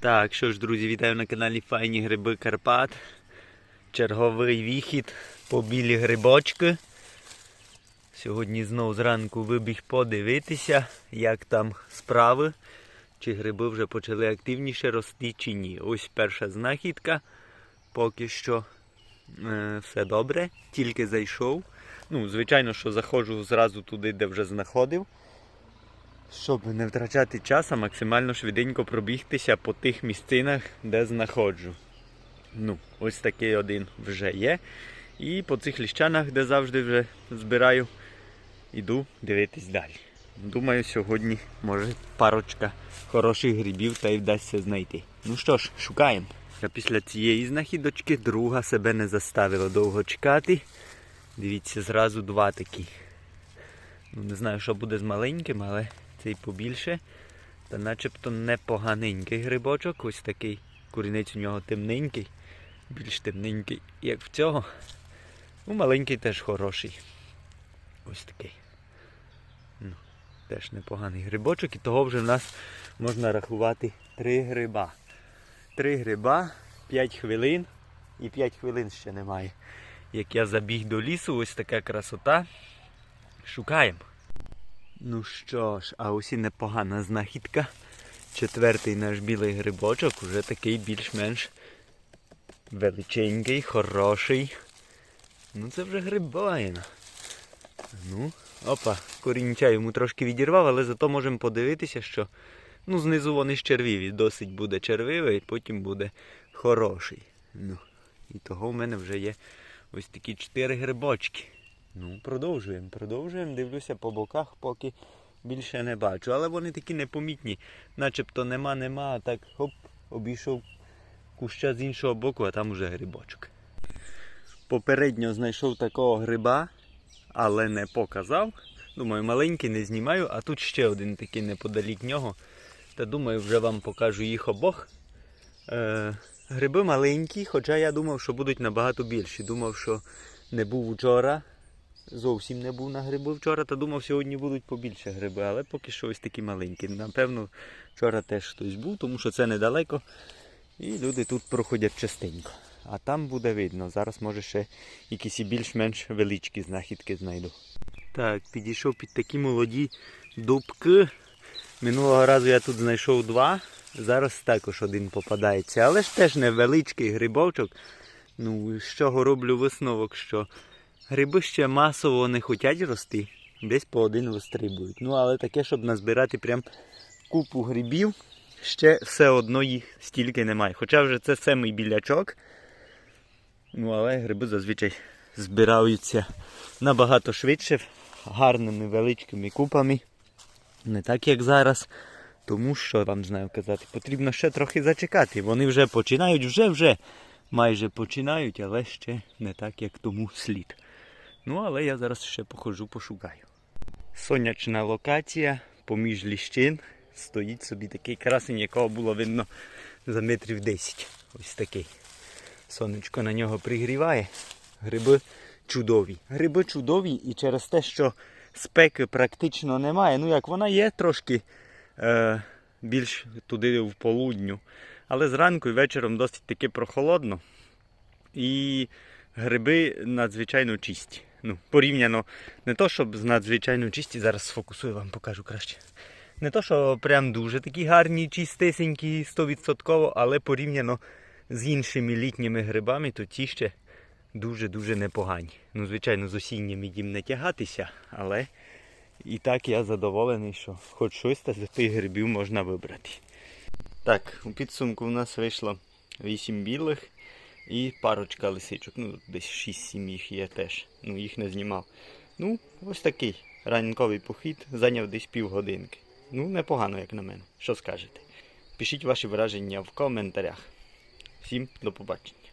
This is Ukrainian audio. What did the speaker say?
Так, що ж, друзі, вітаю на каналі Файні Гриби Карпат. Черговий вихід по білі грибочки. Сьогодні знов зранку вибіг подивитися, як там справи. Чи гриби вже почали активніше рости чи ні. Ось перша знахідка. Поки що е, все добре, тільки зайшов. Ну, звичайно, що заходжу зразу туди, де вже знаходив. Щоб не втрачати час, а максимально швиденько пробігтися по тих місцинах, де знаходжу. Ну, ось такий один вже є. І по цих ліщанах, де завжди вже збираю, іду дивитись далі. Думаю, сьогодні може парочка хороших грибів та й вдасться знайти. Ну що ж, шукаємо. А після цієї знахідочки друга себе не заставила довго чекати. Дивіться, зразу два такі. Ну, не знаю, що буде з маленьким, але цей побільше. Та начебто непоганенький грибочок. Ось такий курінець у нього темненький, більш темненький, як в цього. Ну, маленький теж хороший. Ось такий. Ну, теж непоганий грибочок. І того вже в нас можна рахувати три гриба. Три гриба, 5 хвилин. І 5 хвилин ще немає. Як я забіг до лісу, ось така красота. Шукаємо. Ну що ж, а ось і непогана знахідка. Четвертий наш білий грибочок, уже такий більш-менш величенький, хороший. Ну це вже грибаєна. Ну, опа, корінча йому трошки відірвав, але зато можемо подивитися, що ну, знизу вони ж червиві, досить буде червивий, потім буде хороший. Ну, і того в мене вже є ось такі чотири грибочки. Ну, продовжуємо, продовжуємо. Дивлюся по боках, поки більше не бачу. Але вони такі непомітні. Начебто нема, нема, а так хоп, обійшов куща з іншого боку, а там уже грибочок. Попередньо знайшов такого гриба, але не показав. Думаю, маленький не знімаю, а тут ще один такий неподалік нього. Та думаю, вже вам покажу їх обох. Е, гриби маленькі, хоча я думав, що будуть набагато більші. Думав, що не був вчора. Зовсім не був на гриби вчора, та думав, сьогодні будуть побільше гриби, але поки що ось такі маленькі. Напевно, вчора теж хтось був, тому що це недалеко. І люди тут проходять частенько. А там буде видно. Зараз може ще якісь і більш-менш величкі знахідки знайду. Так, підійшов під такі молоді дубки. Минулого разу я тут знайшов два. Зараз також один попадається. Але ж теж невеличкий грибочок. Ну, з чого роблю висновок, що гриби ще масово не хочуть рости. Десь по один вистрибують. Ну, але таке, щоб назбирати прям купу грибів, ще все одно їх стільки немає. Хоча вже це самий білячок. Ну, але гриби зазвичай збираються набагато швидше, гарними величкими купами. Не так, як зараз. Тому що вам знаю казати, потрібно ще трохи зачекати. Вони вже починають, вже вже майже починають, але ще не так, як тому слід. Ну, але я зараз ще походжу, пошукаю. Сонячна локація поміж ліщин. Стоїть собі такий красень, якого було видно за метрів 10. Ось такий. Сонечко на нього пригріває. Гриби чудові. Гриби чудові і через те, що спеки практично немає. Ну як вона є трошки е, більш туди в полудню. Але зранку і вечором досить таки прохолодно. І гриби надзвичайно чисті. Ну, порівняно не то, щоб з надзвичайно чисті, зараз сфокусую, вам покажу краще. Не то, що прям дуже такі гарні, чистесенькі, 100%, але порівняно з іншими літніми грибами, то ті ще дуже-дуже непогані. Ну, звичайно, з осінніми їм не тягатися, але і так я задоволений, що хоч щось та з тих грибів можна вибрати. Так, у підсумку в нас вийшло 8 білих і парочка лисичок. Ну, десь 6-7 їх є теж. Ну, їх не знімав. Ну, ось такий ранковий похід зайняв десь півгодинки. Ну, непогано, як на мене. Що скажете? Пишіть ваші враження в коментарях. Всім до побачення.